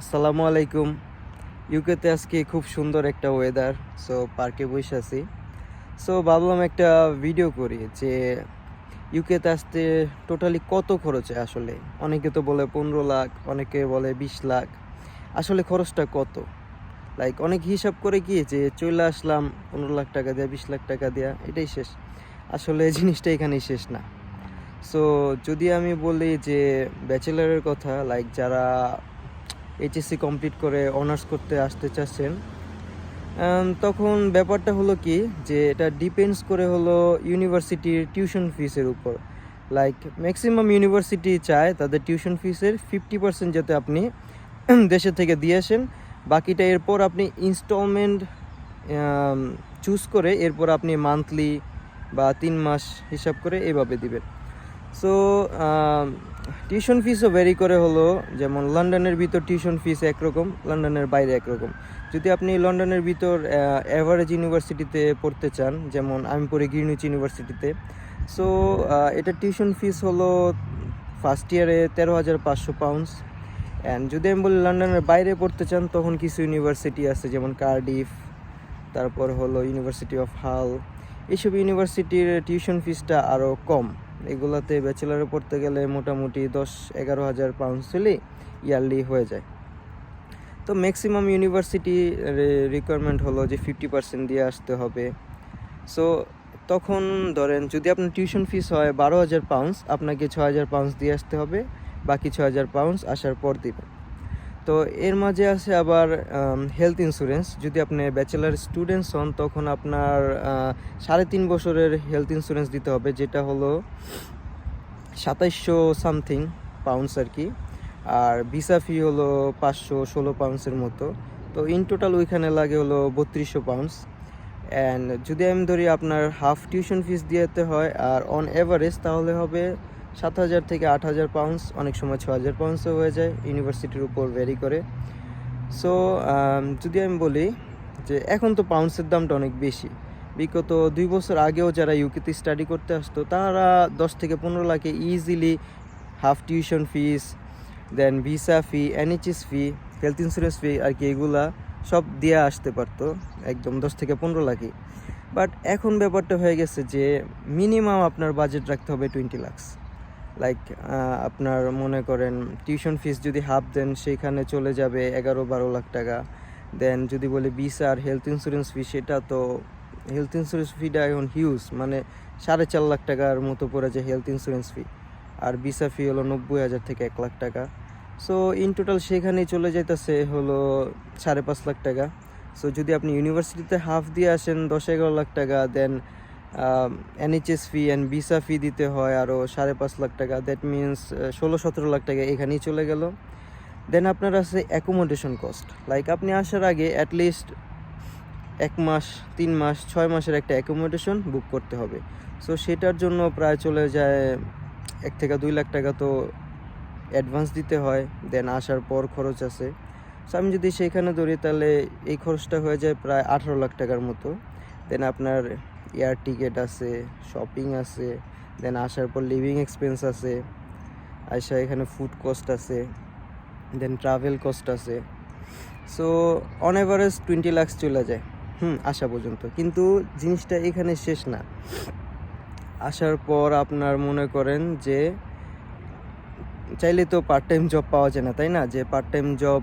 আসসালামু আলাইকুম। ইউকেতে আজকে খুব সুন্দর একটা ওয়েদার সো পার্কে বসে আছি। সো ভাবলাম একটা ভিডিও করি যে ইউকেতে আসতে টোটালি কত খরচ আসলে? অনেকে তো বলে পনেরো লাখ, অনেকে বলে বিশ লাখ। আসলে খরচটা কত? লাইক অনেক হিসাব করে কি যে চলে আসলাম, পনেরো লাখ টাকা দেওয়া বিশ লাখ টাকা দেওয়া এটাই শেষ। আসলে জিনিসটা এখানেই শেষ না। সো যদি আমি বলি যে ব্যাচেলারের কথা লাইক যারা এইচএসসি কমপ্লিট করে অনার্স করতে আসতে চাচ্ছেন। তখন ব্যাপারটা হলো কি, যে এটা ডিপেন্ডস করে হলো ইউনিভার্সিটির টিউশন ফিসের উপর। লাইক ম্যাক্সিমাম ইউনিভার্সিটি চায় তাদের টিউশন ফিসের ফিফটি পার্সেন্ট যাতে আপনি দেশে থেকে দিয়ে আসেন। বাকিটা এরপর আপনি ইনস্টলমেন্ট চুজ করে এরপর আপনি মান্থলি বা তিন মাস হিসাব করে এভাবে দিবেন। সো টিউশন ফিসও ভ্যারি করে হলো, যেমন লন্ডনের ভিতর টিউশন ফিস একরকম লন্ডনের বাইরে একরকম। যদি আপনি লন্ডনের ভিতর অ্যাভারেজ ইউনিভার্সিটিতে পড়তে চান, যেমন আমি পড়ি গ্রিনউইচ ইউনিভার্সিটিতে সো এটা টিউশন ফিস হলো ফার্স্ট ইয়ারে তেরো হাজার পাঁচশো পাউন্ডস অ্যান্ড যদি আমি বলি লন্ডনের বাইরে পড়তে চান, তখন কিছু ইউনিভার্সিটি আছে, যেমন কার্ডিফ তারপর হলো ইউনিভার্সিটি অফ হাল এইসব ইউনিভার্সিটির টিউশন ফিসটা আরও কম। এগুলাতে ব্যাচেলারে পড়তে গেলে মোটামুটি দশ এগারো হাজার পাউন্ড হলে ইয়ারলি হয়ে যায়। তো ম্যাক্সিমাম ইউনিভার্সিটি রিকোয়ারমেন্ট হলো যে ফিফটি পার্সেন্ট দিয়ে আসতে হবে। সো তখন ধরেন যদি আপনার টিউশন ফিস হয় বারো হাজার পাউন্ডস আপনাকে ছ হাজার পাউন্ডস দিয়ে আসতে হবে, বাকি ছ হাজার পাউন্ডস আসার পর দিবেন। তো এর মাঝে আছে আবার হেলথ ইন্স্যুরেন্স যদি আপনি ব্যাচেলার স্টুডেন্টস হন, তখন আপনার সাড়ে তিন বছরের হেলথ ইন্স্যুরেন্স দিতে হবে, যেটা হলো সাতাইশশো সামথিং পাউন্ডস আর কি। আর ভিসা ফি হলো পাঁচশো ষোলো পাউন্ডসের মতো। তো ইন টোটাল ওইখানে লাগে হলো বত্রিশশো পাউন্ডস অ্যান্ড যদি আমি ধরি আপনার হাফ টিউশন ফিস দিতে হয়, আর অন অ্যাভারেজ তাহলে হবে সাত হাজার থেকে আট হাজার পাউন্ডস অনেক সময় ছ হাজার পাউন্ডসও হয়ে যায় ইউনিভার্সিটির উপর ভ্যারি করে। সো যদি আমি বলি যে এখন তো পাউন্ডসের দামটা অনেক বেশি। বিগত দুই বছর আগেও যারা ইউকেতে স্টাডি করতে আসতো, তারা দশ থেকে পনেরো লাখে easily half tuition fees then visa fee NHS fee health insurance fee আর কি এগুলা সব দিয়ে আসতে পারতো, একদম দশ থেকে পনেরো লাখই বাট এখন ব্যাপারটা হয়ে গেছে যে মিনিমাম আপনার বাজেট রাখতে হবে টোয়েন্টি লাখস লাইক আপনার মনে করেন টিউশন ফিস যদি হাফ দেন, সেইখানে চলে যাবে এগারো বারো লাখ টাকা। দেন যদি বলি ভিসা আর হেলথ ইন্স্যুরেন্স ফি সেটা তো হেলথ ইন্স্যুরেন্স ফিটা এখন হিউজ মানে সাড়ে চার লাখ টাকার মতো পড়ে যায় হেলথ ইন্স্যুরেন্স ফি আর ভিসা ফি হলো নব্বই হাজার থেকে এক লাখ টাকা। সো ইন টোটাল সেখানেই চলে যাইতেছে হলো সাড়ে পাঁচ লাখ টাকা। সো যদি আপনি ইউনিভার্সিটিতে হাফ দিয়ে আসেন দশ এগারো লাখ টাকা দেন NHS fee and visa fee দিতে হয় আরও সাড়ে পাঁচ লাখ টাকা। দ্যাট মিনস ষোলো সতেরো লাখ টাকা এখানেই চলে গেল। দেন আপনার আছে অ্যাকোমোডেশন কস্ট লাইক আপনি আসার আগে অ্যাটলিস্ট এক মাস, তিন মাস, ছয় মাসের একটা অ্যাকোমোডেশন বুক করতে হবে। সো সেটার জন্য প্রায় চলে যায় এক থেকে দুই লাখ টাকা তো অ্যাডভান্স দিতে হয়। দেন আসার পর খরচ আছে। সো আমি যদি সেখানে ধরি তাহলে এই খরচটা হয়ে যায় প্রায় আঠারো লাখ টাকার মতো। দেন আপনার এয়ার টিকিট আছে শপিং আছে দেন আসার পর লিভিং এক্সপেন্স আছে আসা এখানে ফুড কস্ট আছে দেন ট্রাভেল কস্ট আছে। So on average twenty lakhs চলে যায়, হুম, আসা পর্যন্ত। কিন্তু জিনিসটা এখানে শেষ না। আসার পর আপনার মনে করেন যে, চাইলে তো পার্ট টাইম জব পাওয়া যায় না, তাই না? যে পার্ট টাইম জব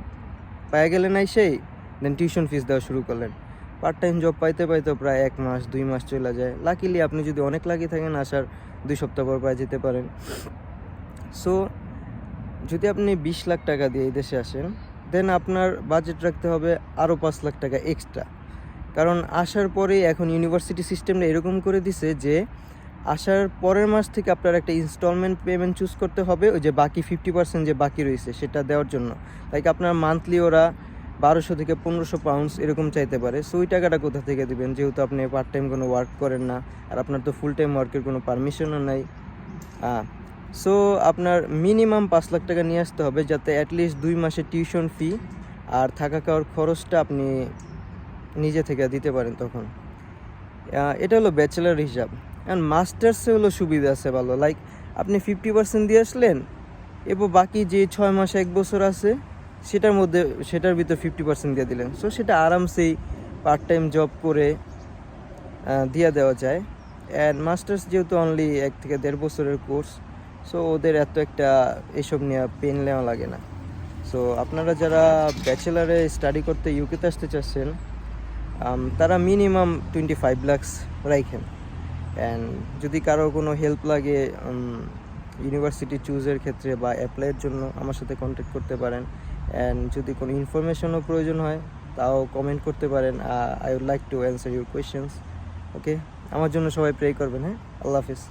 পাওয়া গেলে নাই সেই দেন টিউশন ফিস দেওয়া শুরু করলেন। পার্ট টাইম জব পাইতে পাইতে প্রায় এক মাস, দুই মাস চলে যায়। লাকিলি আপনি যদি অনেক লাকি থাকেন, আসার দুই সপ্তাহ পর পাই যেতে পারেন। সো যদি আপনি বিশ লাখ টাকা দিয়ে এই দেশে আসেন দেন আপনার বাজেট রাখতে হবে আরও পাঁচ লাখ টাকা এক্সট্রা কারণ আসার পরে এখন ইউনিভার্সিটি সিস্টেমটা এরকম করে দিছে যে, আসার পরের মাস থেকে আপনার একটা ইনস্টলমেন্ট পেমেন্ট চুজ করতে হবে, ওই যে বাকি ফিফটি পার্সেন্ট যে বাকি রয়েছে সেটা দেওয়ার জন্য। লাইক আপনার মান্থলি ওরা বারোশো থেকে পনেরোশো পাউন্ডস এরকম চাইতে পারে। সো ওই টাকাটা কোথা থেকে দিবেন? যেহেতু আপনি পার্ট টাইম কোনো ওয়ার্ক করেন না, আর আপনার তো ফুল টাইম ওয়ার্কের কোনো পারমিশনও নাই। সো আপনার মিনিমাম পাঁচ লাখ টাকা নিয়ে আসতে হবে, যাতে অ্যাটলিস্ট দুই মাসের টিউশন ফি আর থাকা খাওয়ার খরচটা আপনি নিজে থেকে দিতে পারেন তখন। এটা হলো ব্যাচেলার হিসাব। অ্যান্ড মাস্টার্সে হলো সুবিধা আছে ভালো। লাইক আপনি ফিফটি পার্সেন্ট দিয়ে আসলেন এবং বাকি যে ছয় মাস, এক বছর আছে সেটার মধ্যে, সেটার ভিতর ফিফটি পার্সেন্ট দিয়ে দিলেন। সো সেটা আরামসেই পার্ট টাইম জব করে দিয়ে দেওয়া যায়। অ্যান্ড মাস্টার্স যেহেতু অনলি এক থেকে দেড় বছরের কোর্স সো ওদের এত একটা এসব নিয়ে পেন নেওয়া লাগে না। সো আপনারা যারা ব্যাচেলারে স্টাডি করতে ইউকেতে আসতে চাচ্ছেন তারা মিনিমাম টোয়েন্টি ফাইভ লাক্স রাখেন অ্যান্ড যদি কারও কোনো হেল্প লাগে ইউনিভার্সিটি চুজের ক্ষেত্রে বা অ্যাপ্লাইয়ের জন্য আমার সাথে কন্ট্যাক্ট করতে পারেন। অ্যান্ড যদি কোনো ইনফরমেশনও প্রয়োজন হয়, তাও কমেন্ট করতে পারেন। I would like to answer your questions okay আমার জন্য সবাই প্রে করবেন হ্যাঁ? আল্লাহ হাফিজ।